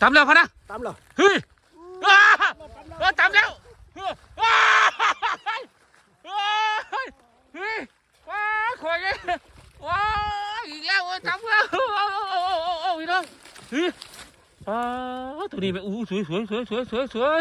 ทำแล้วพะนะ ตามเหรอเฮ้ยอ้าเออทำแล้วเฮ้ยอ้าเฮ้ยเฮ้ยว้าขอยเลยว้าอีกแล้วเว้ยทำแล้วโอ้โอ้โอ้โอ้โอ้โอ้พี่น้องเฮ้ยอ้า ตัวนี้แบบอู้สวยสวยสวยสวยสวยสวย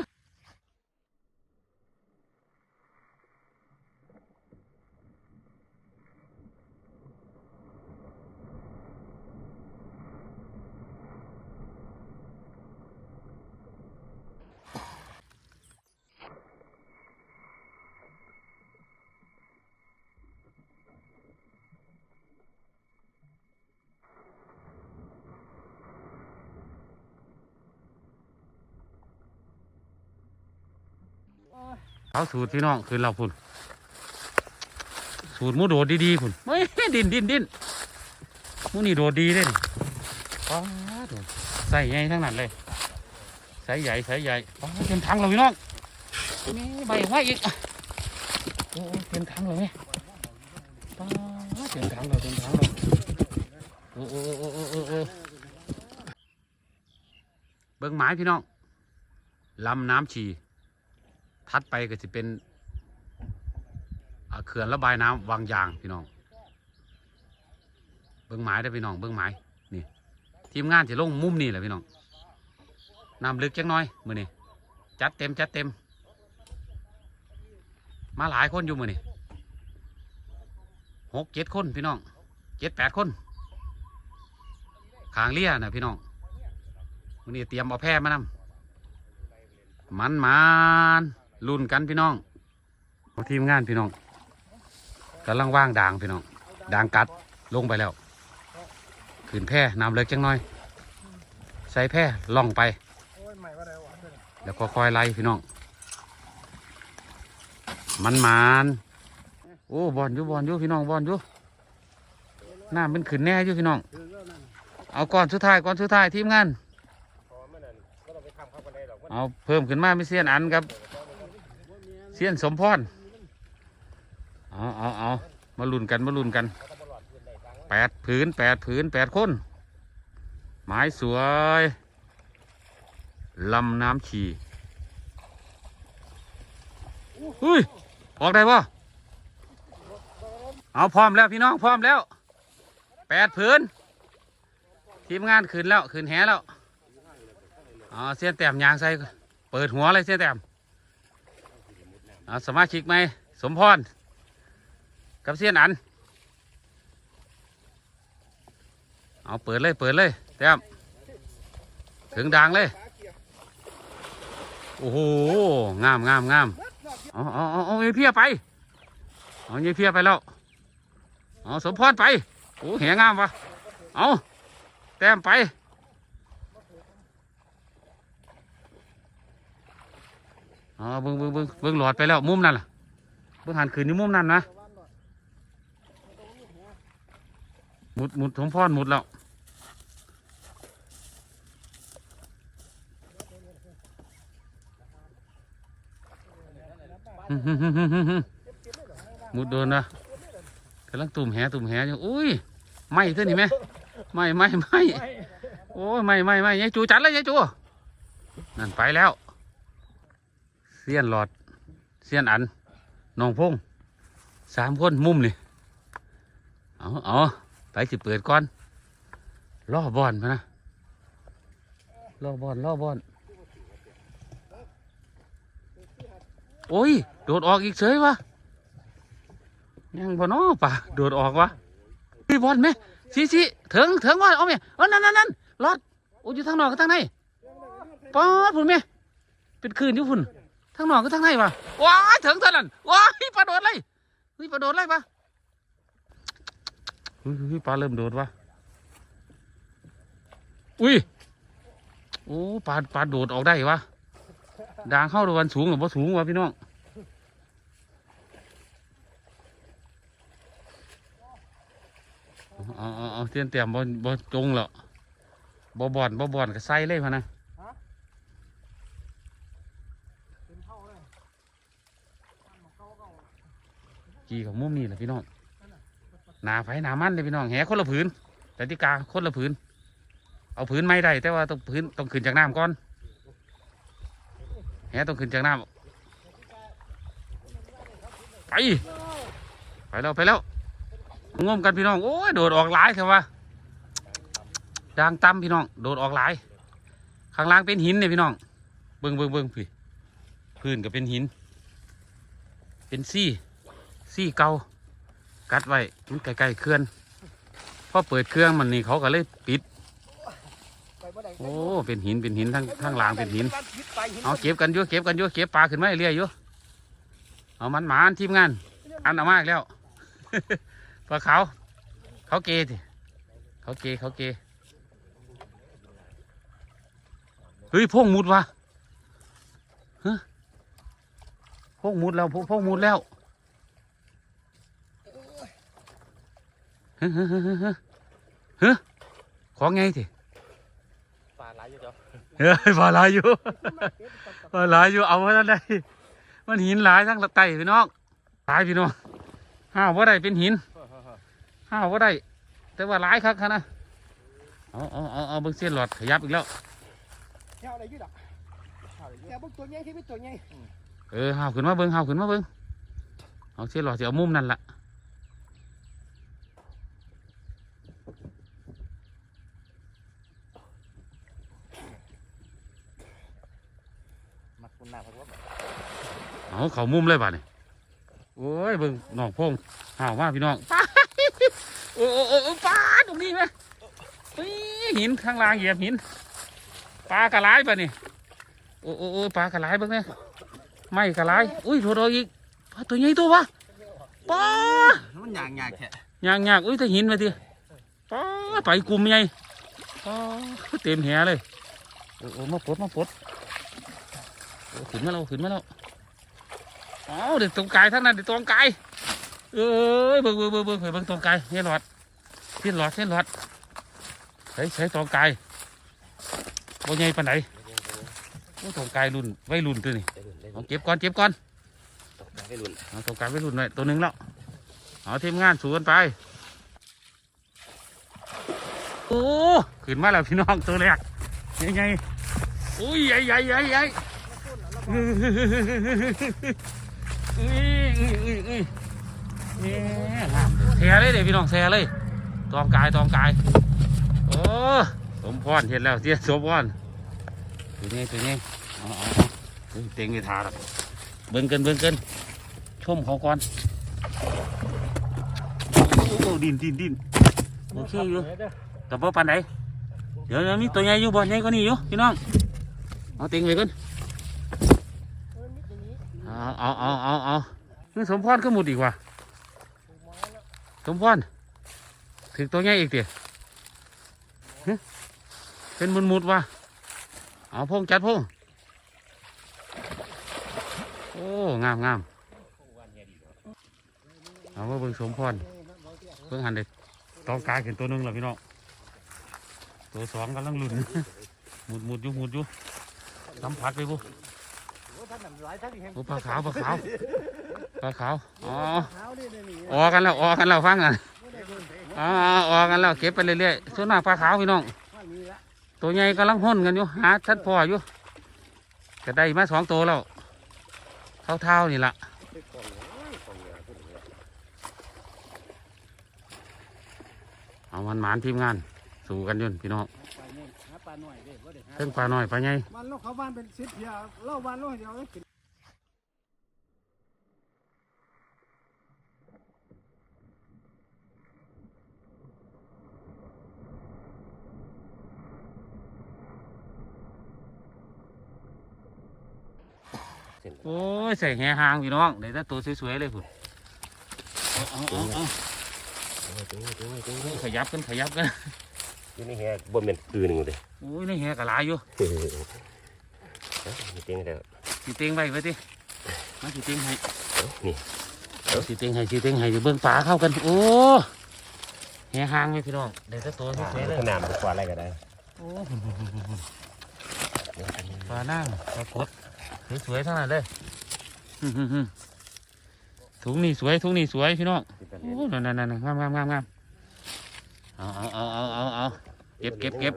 เอาสูตรพี่น้องคืนเราพุ่นสูตรมูโดดดีๆพุ่นไม่ดินดินดินมูนี่โดดดีเลยนี่ป้าโดดใส่ใหญ่ทั้งนั้นเลยใส่ใหญ่ใส่ใหญ่เต็มถังเลยพี่น้องนี่ใบไว้อีกโอ้เต็มถังเลยไหมป้าเต็มถังเลยเต็มถังเลยโอ้โอ้โอ้โอ้โอ้โอ้เบิ้งไม้พี่น้องลำน้ำชี ถัดไปก็จะเป็นเขื่อนระบายน้ำวังยางพี่น้อง เบื้องไม้ได้พี่น้องเบื้องไม้นี่ ทีมงานจะลงมุมนี่แหละพี่น้องน้ำลึกจักหน้อยมือนี่จัดเต็มจัดเต็ม มาหลายคนอยู่มือนี่หกเจ็ดคนพี่น้องเจ็ดแปดคนขางเลี่ยนะพี่น้องมือนี่เตรียมเอาแพร่มานำมันมัน รุ่นกันพี่น้องทีมงานพี่น้องกำลังว่างด่างพี่น้องด่างกัดลงไปแล้วขึ้นแพร่น้ำเลิกจังน้อย ใส่แพร่ล่องไป แล้วก็คอยไล่พี่น้อง มันมันโอ้บอลอยู่บอลอยู่พี่น้องบอลอยู่น้ำเป็นขึ้นแน่อยู่พี่น้อง เอาก่อนสุดท้ายก่อนสุดท้ายทีมงาน เอาเพิ่มขึ้นมาไม่เสียนอันครับ เสียนสมพรเอาเอาเอามาลุ้นกันมาลุ้นกันแปดผืนแปดผืนแปดคนไม้สวยลำน้ำชีอุ้ยออกได้ปะเอาพร้อมแล้วพี่น้องพร้อมแล้วแปดผืนทีมงานขึ้นแล้วขึ้นแหแล้วอ๋อเสียนแต้มยางใส่เปิดหัวเลยเสียแต้ม เอาสมาชิกไหม สมพร กับเสียนอัน เอาเปิดเลย เปิดเลยแต้มถึงดังเลย โอ้โห งามงามงามเอาเอาเอาเอาเพียไป เอาเพียไปแล้ว เอาสมพรไป โอ้แหงามวะเอาแต้มไป อ๋อเบิ้งเบิ้งเบิ้งเบิ้งหลอดไปแล้วมุมนั่นล่ะเบิ้งหันคืนอยู่มุมนั่นนะหมุดหมุดสมพรหมุดแล้วหมุดโดนนะกำลังตุ่มแหตุ่มแหอยู่อุ้ยไหม่เท่านี้ไหมไหม่ไหม่ไหม่โอ้ยไหม่ไหม่ไหม่ยายจูจัดเลยยายจูนั่นไปแล้ว สียนหลอด เสียนอันน้องพงสามคนมุมนี่เอาเอาไปสิเปิดก่อนล่อบอลมานะล่อบอลล่อบอลโอ้ย โดดออกอีกเฉยวะยังบ่เน้อป่ะโดดออกวะพี่บอลไหมสิสิถึงถึงว่าเอาไหมเออนั่นนั่นนั่นรอดโอ้ยอยู่ทางนอกกับทางในป๊อดพุ่นไหมเป็นคืนอยู่พุ่น ทั้งนอกก็ทั้งในปะว้ายถึงเท่านั้นว้ายปลาโดดเลยเฮ้ยปลาโดดเลยปะเฮ้ยปลาเริ่มโดดวะอุ้ยโอ้ปลาปลาโดดออกได้วะด่างเข้าตะวันสูงหรือว่าสูงวะพี่น้องเอาเอาเอาเตียนเตียมบ่บ่จงแล้วบ่บ่อนบ่บ่อนก็ใส่เลยพะนะ เป็นเท่าเลย กี่ของมุมนี่แหละพี่น้องหนาไฟหนามันเลยพี่น้องแหคนละผืนแต่ที่กาคนละผืน เอาผืนไม่ได้แต่ว่าต้องผืนต้องขึ้นจากน้ำก่อนแหต้องขึ้นจากน้ำไปไปแล้วไปแล้วงมกันพี่น้องโอ้ยโดดออกหลายเถอะวะดังตั้มพี่น้องโดดออกหลายข้างล่างเป็นหินเนี่ยพี่น้องเบิ้งเบิ้งเบิ้งพี่พื้นก็เป็นหิน เป็นซี่ ซี่เก่ากัดไว้มันใกล้ๆเคลื่อนพอเปิดเครื่องมันนี่เขาก็เลยปิด โอ้เป็นหินเป็นหินทั้งทั้งหลางเป็นหิน เอาเก็บกันยู่เก็บกันยู่เก็บปลาขึ้นไมาเรื่อยยู่เอามันหมานทีมงาน อันเอามากแล้วปลาเขาวเขาเกทีเขาเกยเขาเกยเฮ้ยพวกมุดวะฮะพวกมุดแล้วพวกพวกมุดแล้ว เฮ้ยเฮ้ยเฮ้ยเฮ้ยเฮ้ยเฮ้ยของไงทีปลาหลายอยู่เจ้าเฮ้ยปลาหลายอยู่ปลาหลายอยู่เอาไว้ทันใดมันหินหลายทั้งละไตพี่น้องหลายพี่น้องห้าวว่าได้เป็นหินห้าวว่าได้แต่ว่าหลายครับนะเอาเอาเอาเอาเบิ้งเส้นหลอดขยับอีกแล้วเท่าอะไรยืดอะแต่พวกตัวใหญ่ที่เป็นตัวใหญ่เออห้าวขึ้นมาเบิ้งห้าวขึ้นมาเบิ้งเอาเส้นหลอดจะเอามุมนั่นละ มาคุณหน้าพักว่า เอาเขามุมเลยบ่านี่โอ้ยเบิ้งน้องพงห้าวมาพี่น้องปาดโอ้โอ้โอ้โอ้ปลาตรงนี้ไหมเฮ้ยหินข้างล่างเหยียบหินปลากระไรป่ะนี่โอ้โอ้โอ้ปลากระไรเบิ้งเนี่ยไม่กระไรอุ้ยโทษเอาอีกปลาตัวใหญ่ตัววะปลามันยางยางแค่ยางยากอุ้ยถ้าหินไปทีปลาไปกลุ่มใหญ่ปลาเต็มแหเลยโอ้โอ้มาปลดมาปลดโอ้ขึ้นมาแล้วขึ้นมาแล้ว อ๋อเด็กตรงกายทั้งนั้นเด็กตรงกายเอ้ยเบิ่งเบิ่งเบิ่งเบิ่งเบิ่งตรงกายเส้นหลอดเส้นหลอดเส้นหลอดใช้ใช้ตรงกายบ่ใหญ่ปานไหนโอ้ตรงกายรุ่นไว้รุ่นตัวนี่เอาเก็บก่อนเก็บก่อนไม่รุนเอาตรงกลางไปรุ่นหน่อยตัวหนึ่งแล้วเอาทีมงานสู้กันไปโอ้ขึ้นมาแล้วพี่น้องตัวแรกยังไงอุ้ยใหญ่ใหญ่ใหญ่ใหญ่ อุ้ยอุ้ยอุ้ยอุ้ยอุ้ยเนี่ยงามแซ่เลยเดี๋ยวพี่น้องแซ่เลยตองกายตองกายโอ้สมพรเห็นแล้วเสียสมพรตัวนี้ตัวนี้เอาเอาเอาเฮ้ยเต็งไปทาแล้วเบิ่งกันเบิ่งกันชมเขาก่อนโอ้โหดินดินดินโอเคอยู่แต่พอปันไหนเดี๋ยวเดี๋ยวมีตัวใหญ่อยู่บ่ใหญ่กว่านี้อยู่พี่น้องเอาเต็งไปก่อน เอาเอาเอาเอาเอานี่สมพรก็หมดอีกว่ะสมพรถึงตัวใหญ่อีกเตี๋ยเป็นมุนมุดว่ะเอาพงจัดพงโอ้งามงามเอามาเบิ่งสมพรเบิ่งหันเด็ดตองกายขึ้นตัวหนึงแล้วพี่น้องตัวสองกำลังลุ้นหมุดหมุดอยู่หมุดอยู่สัมผัสไปบุ ท่านหลายท่านที่เห็นโอ้ปลาขาวปลาขาวปลาขาวอ๋อเท้านี่นี่ออกกันแล้วออกกันแล้วฟังกันอ๋อออกกันแล้วเก็บไปเรื่อยๆส่วนมากปลาขาวพี่น้อง ว่ามีละตัวใหญ่กำลังห่นกันอยู่หาชัดพออยู่ก็ได้มาสองตัวแล้วเท่าๆนี่ละเอามันหมานทีมงาน สู้กันอยุ่นพี่น้องปลาเนี่ยหาปลาหน่อยเด้ ว่าเด็กหาเพิ่งปลาหน่อยปลาใหญ่วันเราเขาบ้านเป็นสิบเพียเล่าวันเราเดียวได้กินโอ้ยใส่แหหางพี่น้องได้แต่ตัวสวยๆเลยพุ่นเอาเอาเอาเอาขยับกันขยับกัน อยู่ในแฮะบ่แม่นคือหนึงเลยโอ้ยในแหกระลายอยู่เฮ้ยมีเต็งแล้วสีเต็งไว้ไว้ดิมาสีเต็งให้นี่เอาสีเต็งให้สีเต็งให้เดี๋ยวเบิ่งปลาเข้ากันโอ้แหหางไหมพี่น้องเดี๋ยวจะตัวสวยๆเลยขนาดมันกว่าอะไรก็ได้โอ้ปลานั่งปลากดสวยๆทั้งนั้นเลยอื้อหือหือถุงนี่สวยถุงนี่สวยพี่น้องโอ้นั่นนั่นนั่นงามงามงามงาม เอาเอาเอาเอาเอาเอาเก็บเก็บเก็บ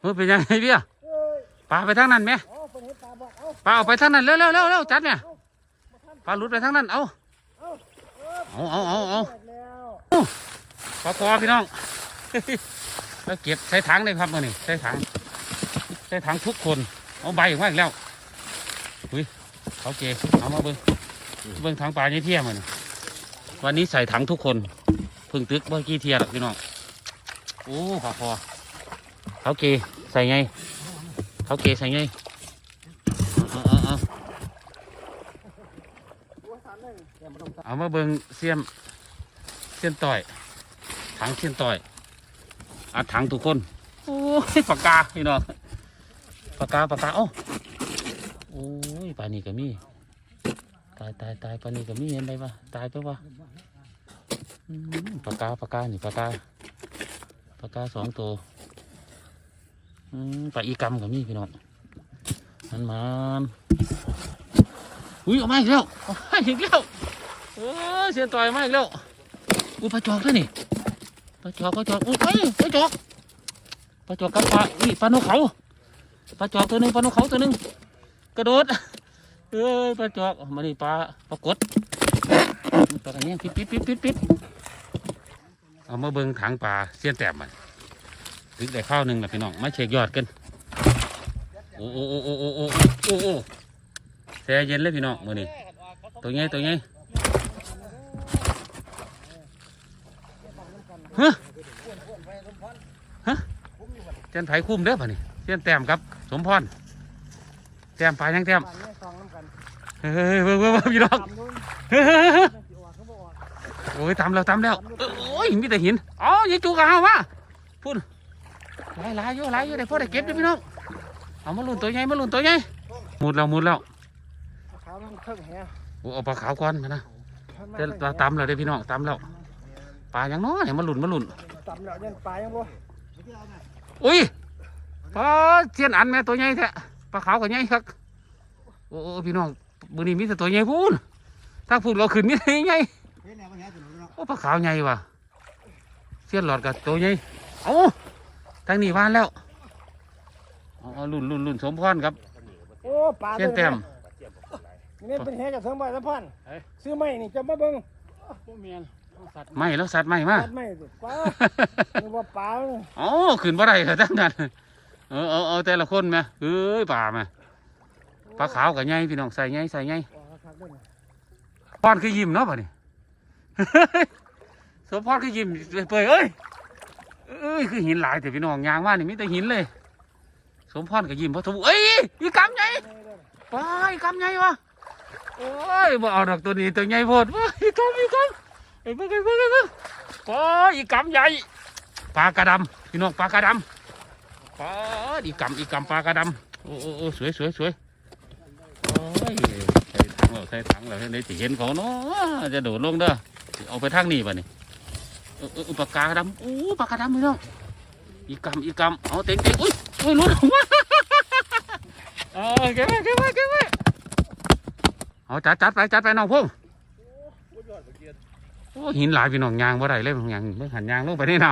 เออเป็นยังไงเบี้ยเอ้ยปลาไปทางนั้นไหมปลาออกไปทางนั้นเร็วเร็วเร็วเร็วจัดเนี่ยปลาหลุดไปทางนั้นเอาเอาเอาเอาเอา เอาเสร็จแล้วปลาคอพี่น้องแล้วเก็บใส่ถังเลยครับมื่อนี้ใส่ถังใส่ถังทุกคนเอาใบออกมาอีกแล้วอุ้ยเขาเกเอามาเบิ้งเบิ้งถังปลาเยี่เที่ยมานี่วันนี้ใส่ถังทุกคนพึ่งตึกเมื่อกี้เทียรอกพี่น้องโอ้ปลาคอเขาเกใส่ไง เขาเกใส่ไงเออเออเอามาเบิ้งเสียม เสียมต่อย ถังเสียมต่อยอัดถังทุกคนโอ้ยปากกาพี่น้องปากกาปากกาโอ้โอ้ยปลานี่ก็มีตายตายตายปลานี่ก็มีเห็นไหมวะตายไปวะอืมปากกาปากกานี่ปากกาปากกาสองตัวอืมปลาอีกำก็มีพี่น้องมันมันอุ้ยออกมาอีกแล้วออกมาอีกแล้วโอ้ยเสียนต่อยมาอีกแล้ว อุ้ยปลาจอกด้ยนี่ปลาจอกปลาจอกอุ้ยปลาจอกปลาจอกกับปลาอุ้ปลาโนเขาปลาจอกตัวหนึ่งปลาโนเขาตัวหนึ่งกระโดดเอ้ยปลาจอกมาดิปลาปลากดปลาอะไรเนี่ยปิ๊บปิ๊บปิ๊บปิ๊ปิ๊บเอามาเบิ้งถังปลาเสี้ยนแต้มมันถึงได้ข้าวหนึ่งแหละพี่น้องมาเช็คยอดกันโอ้โอ้โอ้โอ้โอ้โอ้โอ้แช่เย็นเลยพี่น้องมือนี่ตัวไงตัวไง เสี้ยนไผ่คุ้มเด้อป่ะนี่เสี้ยนแต้มครับ สมพรแต้มปลายังแต้มปลาเนี่ยซองน้ำกันเฮ้ยเบิ่งเบิ่งเบิ่งพี่น้องตำนู้นเฮ้ยเฮ้ยเฮ้ยสิออกเขาบ่ออกโอ้ยตามแล้วตามแล้วเอ้ยโอ้ยมีแต่หินอ๋อยายจูกเอามาพูดหลายหลายอยู่หลายอยู่ได้พอได้เก็บด้วยพี่น้องเอามาลุ่นตัวใหญ่มาลุ่นตัวใหญ่มุดแล้วมุดแล้วขาวมันเทิงแฮะโอ้เอาปลาขาวก่อนมานะเดี๋ยวเราตามแล้วเด้อพี่น้องตามแล้วปลาอย่างน้อยมาลุ่นมาลุ่นตำแล้วยังปลายังบ่ อุ้ยปลาเทียนอันแม่ตัวใหญ่แท้ปลาขาวก็ใหญ่ครับโอ้โอ้พี่น้องมือนี้มีแต่ตัวใหญ่พูนถ้าพูดเราขึ้นมีแต่ใหญ่เห็นแนวมันแฮะตัวนู้นเนาะโอ้ปลาขาวใหญ่ว่ะเสี้ยนหลอดกับตัวใหญ่เอ้าทางนี้วานแล้วเอาเอาลุ่นลุ่นลุ่นสมพรครับโอ้ปลาเสี้ยนแต้มนี่เป็นแฮะจากเทิงบ่อยสะพานเอ้ยซื้อไม้นี่จะมาเบิ่ง ไม่แล้วสัตว์ไม่มาตัดไม้สิปลานี่ว่าปลาเนี่ยเอ๋อขึ้นบ่ได้เหรอทั้งนั้นเออเอาเอาแต่ละคนไหมเอ้ยป่าไหมปลาขาวกับใหญ่พี่น้องใส่ใหญ่ใส่ใหญ่ออกครับเด้อพรคือยิ้มเนาะป่ะนี่สมพรคือยิ้มเปื่อยๆเอ้ยเอ้ยคือหินหลายแต่พี่น้องยางว่านี่มีแต่หินเลย สมพรก็ยิ้มเพราะสมเอ้ยอีกำใหญ่ปาอีกำใหญ่วะโอ้ยบ่เอาดอกตัวนี้ตัวใหญ่โพดว้าอีกำอีกำ ไอ้เบิ่งไอ้เบิ่งไอ้เบิ่งปาอีกำใหญ่ปลากระดำพี่น้องปลากระดำปาอีกำอีกำปลากระดำโอ้โอ้สวยสวยสวยโอ้ยใส่ถังแล้วใส่ถังแล้วในที่เห็นเขาเนาะจะโดดลงเด้อเอาไปทางนี้ป่ะนี่ออเออเออปลากระดำโอ้ปลากระดำพี่น้องอีกำอีกำเอาเต็งเต็งอุ้ยอุ้ยลุดออกมาเออเก็บไว้เก็บไว้เก็บไว้เอาจัดจัดไปจัดไปน้องพงษ์ โอ้หินหลายพี่น้องยางบ่ได้เลยยางเบิ่งหันยางลงไปในน้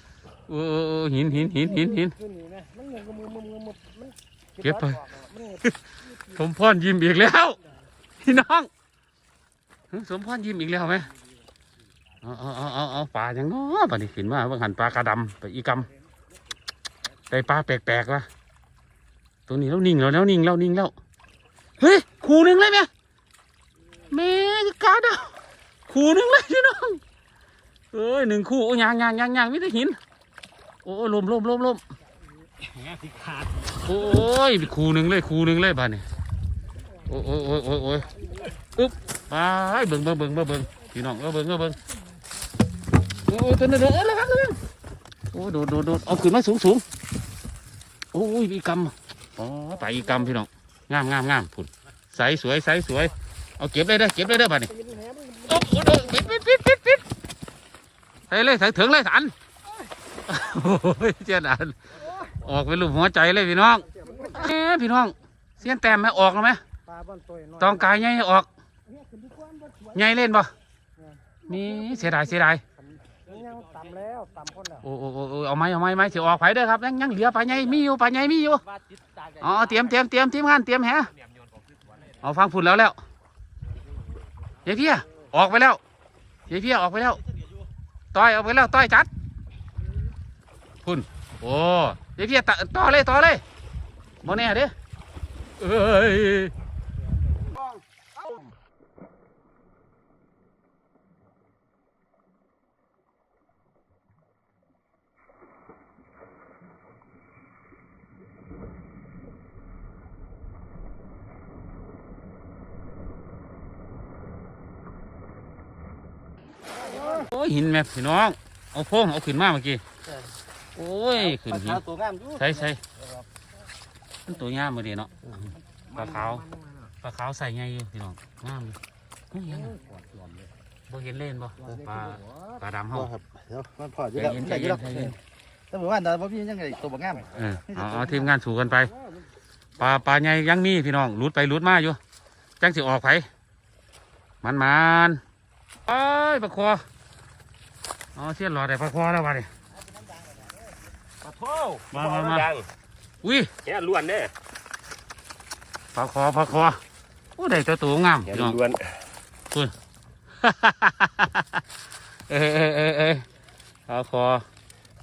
ำเออเออเออหินหินหินหินหินขึ้นนี่นะมันเงินกับมือมือมือมือมันเก็บไปมันเงินสมพรยิ้มอีกแล้วพี่น้องหึสมพรยิ้มอีกแล้วไหมเอาเอาเอาเอาเอาปลาอย่างน้อปลานี่ขึ้นมาเบิ่งหันปลากระดำไปอีกำได้ปลาแปลกๆวะตัวนี้แล้วนิ่งแล้วแล้วนิ่งแล้วนิ่งแล้วเฮ้ยคู่หนึ่งเลยไหมแม่กาดาว คู่หนึ่งเลยพี่น้องเอ้ยหนึ่งคู่โอ้ยยางยางยางยางมิตรหิน โอ้ยลมลมลมลมขาดโอ้ยคู่หนึ่งเลยคู่หนึ่งเลยบ้านนี่โอ้ยโอ้ยโอ้ยโอ้ยโอ้ยอึ๊บไปเบิ่งเบิ่งเบิ่งเบิ่งเบิ่งพี่น้องเออเบิ่งเออเบิ่งโอ้ยตัวนึงเด้อระวังระวังโอ้ยโดดโดดโดดเอาขึ้นมาสูงสูงโอ้ยอีกำอ๋อไปอีกำพี่น้องงามงามงามผุนใสสวยใสสวยเอาเก็บเลยเด้อเก็บเลยเด้อบัดนี้เป็นแหมึงโอ้โหปิดปิดปิดปิดปิดใส่เลยใส่ถึงเลยสันโอ้ยเจ้าอันออกเป็นรูปหัวใจเลยพี่น้องเอ๊พี่น้องเสียนแต้มไหมออกแล้วไหมต้องกายใหญ่ออกใหญ่เล่นบ่มีเสียดายเสียดายต่ำแล้วต่ำคนแล้วโอ้โอ้โอ้โอ้เอาไหมเอาไหมไหมสิออกไผเด้อครับยังยังเหลือปลาใหญ่มีอยู่ปลาใหญ่มีอยู่อ๋อเตรียมเตรียมเตรียมทีมงานเตรียมแหเอาฟังฝุ่นแล้วแล้วยายพีย ออกไปแล้วยายเพียออกไปแล้วต่อยออกไปแล้วต่อยจัดพุ่นโอ้ยายเพียต่อเลยต่อเลยโมแน่เด้อเอ้ย โอ้ยหินแม่พี่น้อง เอาโพงเอาขึ้นมาเมื่อกี้ โอ้ยขึ้นหินตัวงามอยู่ใช่ใช่มันตัวงามมาดีเนาะปลาขาวปลาขาวใส่ไงอยู่พี่น้องงามอยู่เฮ้ยยังไงบ่เห็นเล่นบ่ปลาปลาดำเฮาครับเดี๋ยวมันพออยู่ใจแล้วเย็นใจได้อเย็ยู่นแล้วใจเย็นแต่ผมว่าแต่ว่าพี่ยังไงตัวบางงามเออเอาเอาทีมงานสู่กันไปปลาปลาใหญ่ยังมีพี่น้องหลุดไปหลุดมาอยู่จังสิออกไผมันมันๆเอ้ยปลาคอ อ๋อเสียนหลอดได้ปลาคอแล้ววะนี่ปลาโถมามามาดังอุ้ยแค่ล้วนเด้ปลาคอปลาคอโอ้ได้ตัวตัวงามแค่พี่น้องล้วนเออเออเออเออปลาคอ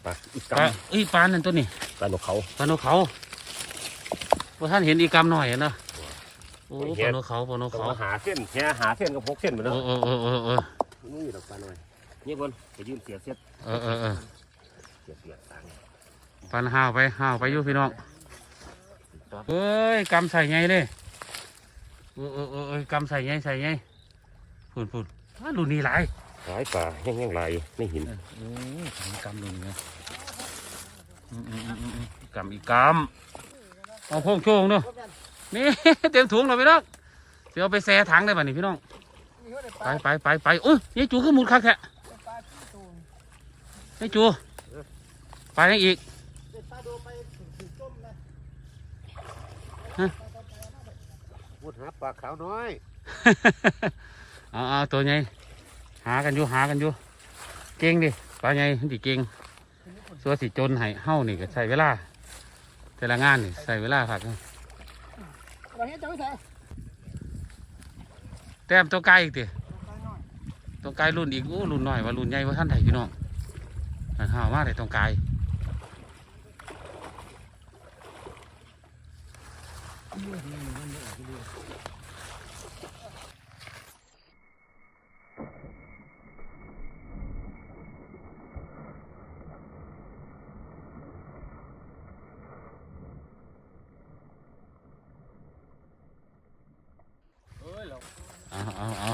ปลาอีกปลาเอ้ยปลานั่นตัวนี้ปลาหนกเขาปลาโนเขาว่าท่านเห็นอีกกำหน่อยอะเนาะโอ้ปลาโนเขาปลาโนต้องเขามาหาเส้นแค่หาเส้นกับพกเส้นมาเอเนาะอเออเออเออเออนี่ดอกปลาหน่อย นี่บนไปยืนเสียเสียเออเออเออเสียเสียตังปันห้าวไปห้าวไปอยู่พี่น้องเอ้ยกำใส่ไงเลยเออเออเออเออกำใส่ไงใส่ไงพูดพูดอ้ารุ่นนี้หลายหลายปลาแห้งแห้งลายไม่หินเออโอ้ยกำรุ่นนี้อืมอืมอืมอืมอืมกำอีกกำเอาโค้งโชงเนาะนี่เต็มถุงเลยพี่น้องเดี๋ยวเอาไปแช่ถังได้ป่ะนี่พี่น้องไปไปไปไปโอ้ยยายจูขึ้นมุดคักแท้ ยายจูไปยังอีกพูดหาปลาขาวน้อยเอาเอาตัวใหญ่หากันอยู่หากันอยู่เก่งดิปลาใหญ่ดิเก่งสัวสิจนให้เฮ้านี่ก็ใส่เวลา แต่ละงานนี่ใส่เวลาครับเราเห็นจังไสแต้มตัวไกลอีกติตัวไกลรุ่นอีกโอ้รุ่นน้อยว่ารุ่นใหญ่ว่าท่านไหนพี่น้อง อันห้าวมากเลยตรงไกลเอาเอาเอา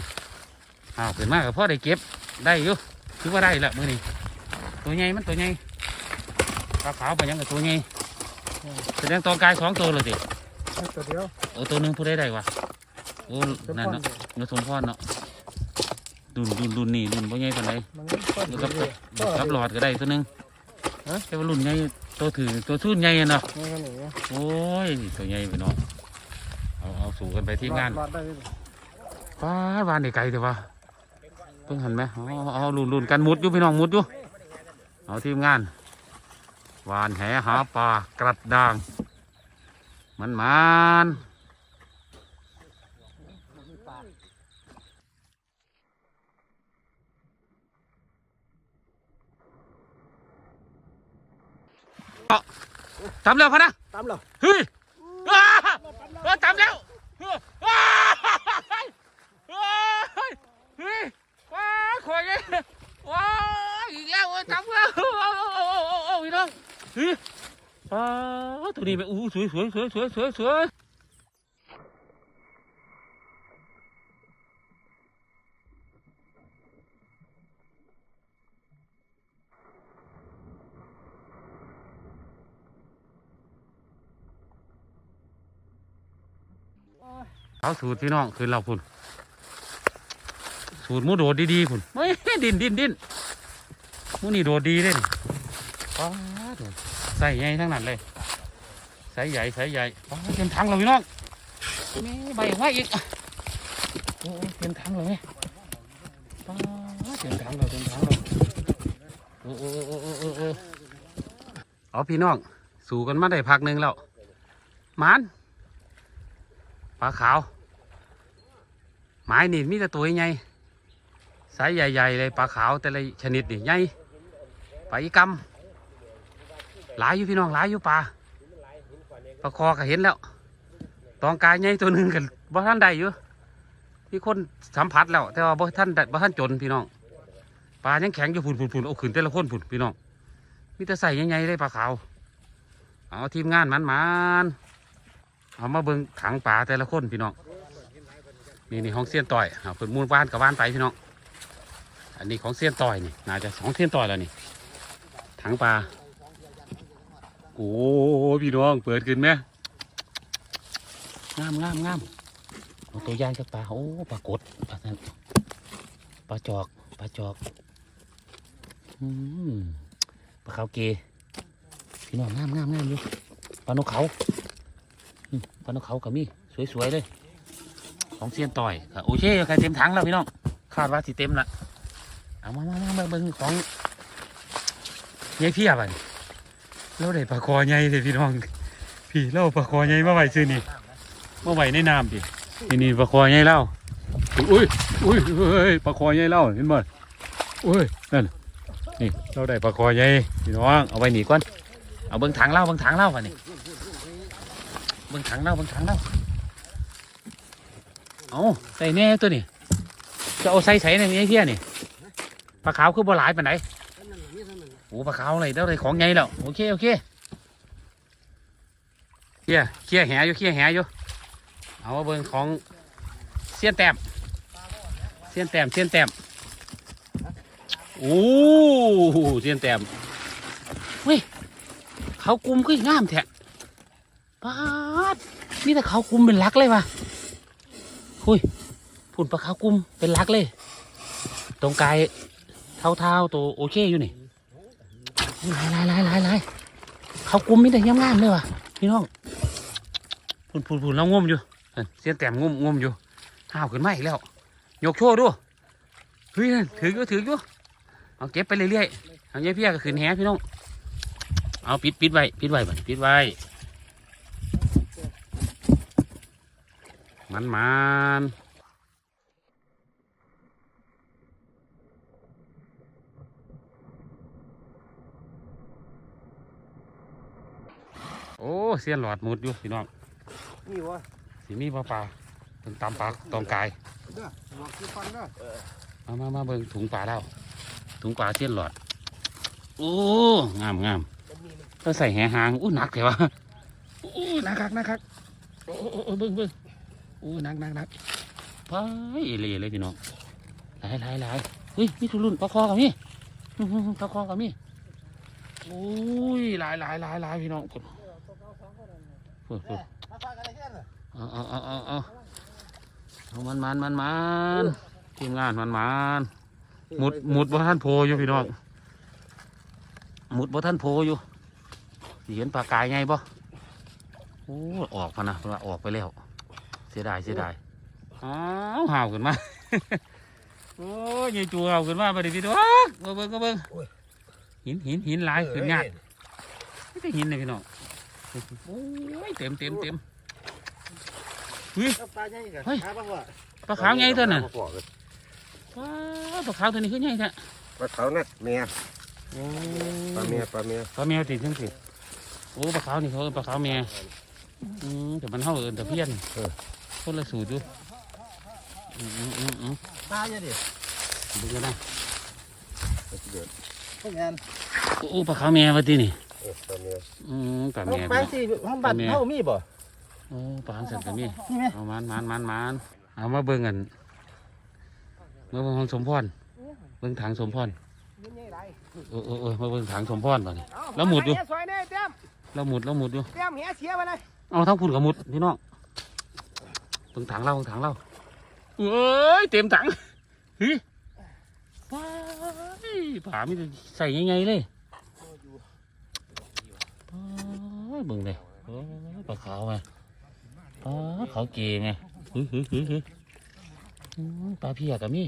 เอาเป็นมากกับพ่อได้เก็บได้อยู่ถือว่าได้ละมือนี้ ตัวใหญ่มันตัวใหญ่ปลาขาวไปยังกับตัวใหญ่แสดงตัวกายสองตัวเลยสิตัวเดียวโอ้ตัวหนึงผู้ได้ได้วะโอ้นั่นเนาะนสมพรเนาะดุนดุนดุนนี่ดุนพ่ใหญ่ปานใดมันก็อยู่กับกับหลอดก็ได้ตัวหนึงเอ้ยแต่ว่ารุ่นใหญ่ตัวถือตัวทุ่นใหญ่อะเนาะนี่ก็หนีโอ้ยตัวใหญ่ไปเนาะเอาเอาสู่กันไปที่งานรอดได้ป้าวานไอ้ไกลเถอะวะเพิ่งหันไหมเอาเอาลุ่นลุ่นกันมุดอยู่พี่น้องมุดอยู่ เอาทีมงานวานแหหาปลากระด่าง มันมันเอาทำแล้วพะนะตามเราเฮ้ย สวยสวยสวยสวยสวยสวยเขาสูตรพี่น้องคือเราคุณสูตรมูโดดดีๆคุณไม่ดินดินดินมูนี่โดดดีเลยใส่ไงทั้งนั้นเลย ใส่ใหญ่ใส่ใหญ่เต็มถังแล้วพี่น้องม่ใบออกมาอีกโอ้เต็มถังเลยแม่ป๊าดเต็มถังแล้วเต็มถังแล้วโอ้โอ้โอ้โอ้โอ้โอ้เอาพี่น้อง สู่กันมาได้พักหนึ่งแล้วมันปลาขาวหมายนี่มีแต่ตัวใหญ่ไซส์ใหญ่ๆเลยปลาขาวแต่ละชนิดนี่ใหญ่ปลาอีกำหลายอยู่พี่น้องหลายอยู่ปลา ลาคอก็เห็นแล้วตองกายใหญ่ตัวหนึ่งกันบ่ท่านใดอยู่ที่คนสัมผัสแล้ว แต่ว่าบ่ท่านใดบ่ท่านจนพี่น้องปลายังแข็งอยู่ผุนผุนผุนเอาขึ้นแต่ละคนผุนพี่น้องมีแต่ใส่ใหญ่ๆเลยปลาขาวเอาทีมงานมันมันเอามาเบิ่งขังป่าแต่ละคนพี่น้องนี่นี่ของเสี้ยนต่อยเอาเพิ่นมูลบ้านกับบ้านไปพี่น้องอันนี้ของเสี้ยนต่อยนี่น่าจะสองเสี้ยนต่อยแล้วนี่ถังปลา โอ้พี่น้องเปิดขึ้นไหมงามงามงามเอาตัวย่างจากปลาโอ้ปลากดปลาปลาจอกปลาจอกอปลาขาวเกพี่น้องงามงามงามอยู่ปลานกเขาปลานกเขากับมีสวยๆเลย ของเซียนต่อยโอเคใครเต็มถังแล้วพี่น้องคาดว่าสิเต็มละเอามามามาเบิ่งของยายเพียบอะ นี่เราได้ปลาคอใหญ่เลยพี่น้อง พี่เราเอาปลาคอใหญ่มาไหวซื้อนี่มาไหวในน้ำดินี่นี่ปลาคอใหญ่เล่าอุ้ยอุ้ยเฮ้ยปลาคอใหญ่เล่าเห็นบ่อุ้ยนั่นนี่เราได้ปลาคอใหญ่พี่น้องเอาไว้หนีก่อนเอาเบิ่งถังเล่าเบิ่งถังเล่าว่ะนี่เบิ่งถังเน่าเบิ่งถังเน่าเอาใส่แน่ตัวนี่จะเอาใส่ใส่ในนี้เพี้ยนี่ปลาขาวคือบ่หลายปานไหน โอ้ปลาขาวอะไรได้เลยของใหญ่แล้วโอเค โอเคเคี้ยเคี้ยแหอยู่เคี้ยแหอยู่เอาเบิ่งของเสี้ยนแต้มเสี้ยนแต้มเสี้ยนแต้มโอ้เสี้ยนแต้มเฮ้ยเขากลุมคืองามแท้ปาดนี่แต่เขาคุมเป็นลักเลยวะหุยผุนปลาขาวคุมเป็นลักเลย ตรงกายเท้าเท้าๆตัวโอเคอยู่นี่ ลายลายลายลายลายเขาคุมมีแต่งามๆเลยวะพี่น้องผุนผุนผุนเรางมอยู่เสียนแต้มงมงมอยู่ห้าวขึ้นมาอีกแล้วยกโชว์ดูเฮ้ยนั่นถือก็ถืออยู่เอาเก็บไปเรื่อยๆเอาเยี่ยเพียก็ขึ้นแหพี่น้องเอาปิดปิดไว้ปิดไว้บัดปิดไว้มันมัน โอ้เสียนหลอดหมุดอยู่พี่น้องนี่วะสีมีปลาปลาเป็นตำปลาตองกายเด้อหลอกคือฟันเด้อมามามาเบิ่งถุงปลาแล้วถุงปลาเสียนหลอด โอ้งามงามก็ใส่แหหางอู้หนักเลยวะอู้หนักคักหนักคักโอ้โอ้โอ้เบิ่งเบิ่งอู้หนักหนักหนักไปเอเลยเลยพี่น้องหลายหลายหลายเฮ้ยมีทุรุ่นปลาคอกับมีอื้อหือปลาคอกับมีโอ้ยหลายหลายหลายหลายพี่น้อง กดกดกดมาฟังอะไรแค่นั้นเอาเอาเอาเอาเอาเอามันมันมันมันทีมงานมันมันหมุดหมุดบ่ท่านโพอยู่พี่น้องหมุดบ่ท่านโพอยู่สิเห็นปลากายไงบ่โอ้ออกพะนะเพิ่นว่าออกไปแล้ว เสียดายเสียดายอ้าวห่าวขึ้นมาโอ้ยยายจูห่าวขึ้นมาไปดิพี่น้องมาเบิ่งก็เบิ่งหินหินหินหลายขึ้นยากไม่ได้หินเลยพี่น้อง โอ้ยเต็มเต็มเต็มปลาใหญ่กันเฮ้ยหาปลาว่าปลาขาวไงตัวน่ะปลาขาวเลยว้าวปลาขาวตัวนี้คือไงเนี่ยปลาขาวนัดเมียโอ้ปลาเมียปลาเมียปลาแมวติดทั้งสิโอ้ปลาขาวนี่เขาเอิ้นปลาขาวแมวอืมแต่มันเท่าเอินแต่เพี้ยนคนละสูตรอยู่อืมอืมอืมอืมปลาใหญ่ดิดูกันนะเดือดพวกงานโอ้ปลาขาวแมววะที่นี่ เออปลาเมียอืมปลาแมวไปสิห้องบัตรเฮามีบ่โอ้ปลาหันสันกันนี่นี่ไหมเอามันมันมันมันเอามาเบิ่งกันเมื่อเบิ่งของสมพรเบิ่งถังสมพรเออเออเออมาเบิ่งถังสมพรบ่นี่แล้วหมุดอยู่ สวยแน่เต็มเราหมุดเราหมุดอยู่เต็มเหียเสียไปเลยเอาทั้งพุ่นกับหมุดพี่น้องตรงถังเราตรงถังเราเอ้ยเต็มถังเฮ้ยว้ายผาไม่ได้ใส่ยังไงเลยอ้าย เบิ่งเลยโอ้ยปลาขาวไงปลาขาวเกไงฮ้ยเฮ้ยเฮ้ยเฮ้ยอืมปลาเพียกับมี่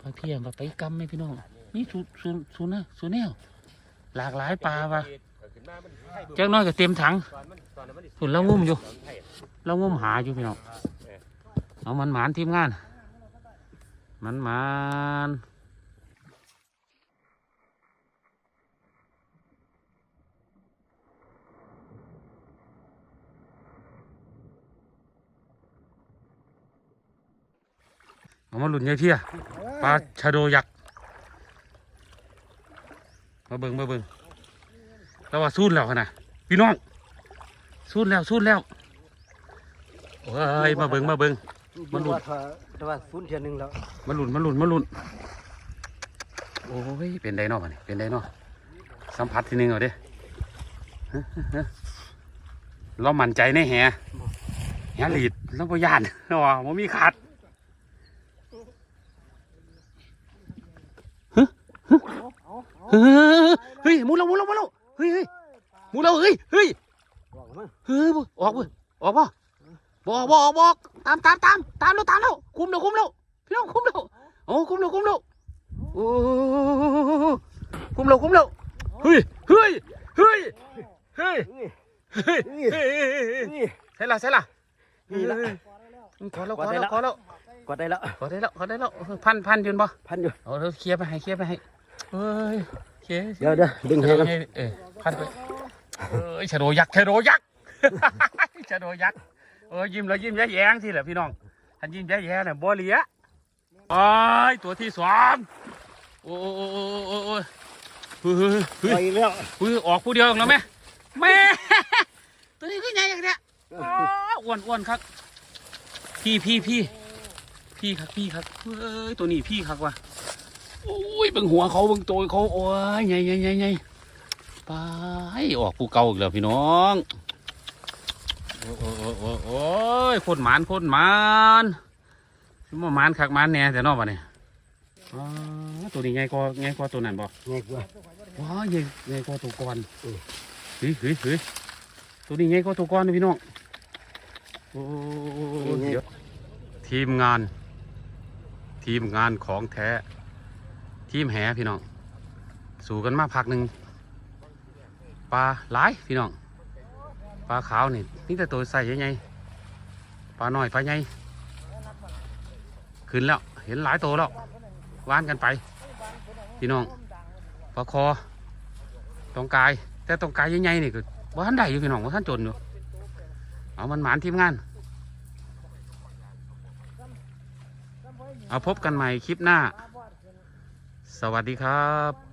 ปลาเพียปลาไปกำไหมพี่น้องนี่สูสูสูนะสูแนวหลากหลายปลาว่ะจักหน้อยก็เต็มถังฝุ่นแล้วงุ่มอยู่เรางมหาอยู่พี่น้องเอามันหมานทีมงานมันหมาน เอามาหลุนยายเพียปลาชะโดยักษ์มาเบิงมาเบิงแล้วว่าสู้แล้วนะพี่น้องสู้แล้วสู้แล้วเฮ้ยมาเบิงมาเบิงมันหลุดแต่ว่าฟุ้นเทียนหนึ่งแล้วมาหลุนมาหลุนมาหลุนโอ้ยเป็นไดโนอนี่เป็นไดโนอสัมผัสทีหนึงเอาเด้ฮะฮะเรามั่นใจในแหแหหลีดแล้วพยานเนาะมันมีขาดฮะฮะ เฮ้ยเฮ้ยมุดแล้วมุดแล้วมุดแล้วเฮ้ยเฮ้ยมุดแล้วเฮ้ยเฮ้ยบอกมั้งเฮ้ยบออกเว้ยออกป่ะบอกบอกบอกตามตามตามตามแล้วตามแล้วคุมแล้วคุมแล้วพี่น้องคุมแล้วโอ้คุมแล้วคุมแล้วโอ้คุมแล้วคุมแล้วเฮ้ยเฮ้ยเฮ้ยเฮ้ยเฮ้ยเฮ้ยเฮ้ยใช่ละใช่ละนี่ละขอแล้วขอแล้วขอแล้วกดได้แล้วขอได้แล้วขอได้แล้วพันพันยืนบ่พันอยู่เอาเดี๋ยวเคลียร์ไปให้เคลียร์ไปให้ เฮ้ยเคลียร์เดี๋ยวเดี๋ยวดึงชะให้โดกันยักษ์เออพันไปเอ้ยชะโดยักษ์ชะโดยักษ์ชะโดยักษ์เออยิ้มแล้วยิ้มแย้งๆทีแหละพี่น้องท่านยิ้มแย้งๆเนี่ยบ่เหลียไปตัวที่สองโอ้โอ้โอ้โอ้โอ้โอ้เฮ้ยเฮ้ยไปเฮ้ยแล้วเฮ้ยออกผู้เดียวแล้วแม่แม่ตัวนี้คือไงอย่างเนี้ยอ๋ออ้วนอ้วนครับ พี่พี่พี่พี่ครับพี่ครับเฮ้ยตัวนี้พี่ครับว่ะโอ้ยเบิ่งหัวเขาเบิ่งตัวเขาโอ้ยใหญ่ใหญ่ใหญ่ใหญ่ไปออกผู้เก่าอีกแล้วพี่น้องโอ้โอ้โอ้โอ้โอ้ยโคนหมานโคนหมานชิมาหมานคักหมานแหน่แต่นอกวะเนี่ยอ๋อตัวนี้ใหญ่กว่าใหญ่กว่าตัวนั้นบ่ไงกูว้าใหญ่ใหญ่กว่าตัวก่อนเออเฮ้ยเฮ้ยเฮ้ยตัวนี้ใหญ่กว่าตัวก่อนนะพี่น้องโอ้เดี๋ยวทีมงาน ทีมงานของแท้ ทีมแหพี่น้อง สู่กันมาพักหนึ่งปลาหลายพี่น้องปลาขาวนี่นี่แต่ตัวใส่ใหญ่ๆปลาหน่อยปลาใหญ่ขึ้นแล้วเห็นหลายตัวแล้วว่านกันไป พี่น้องปลาคอตรงกาย แต่ตรงกายใหญ่ๆนี่ก็ว่าท่านใดอยู่พี่น้องว่าท่านจนอยู่เอามันหมานทีมงานเอาพบกันใหม่คลิปหน้า สวัสดีครับ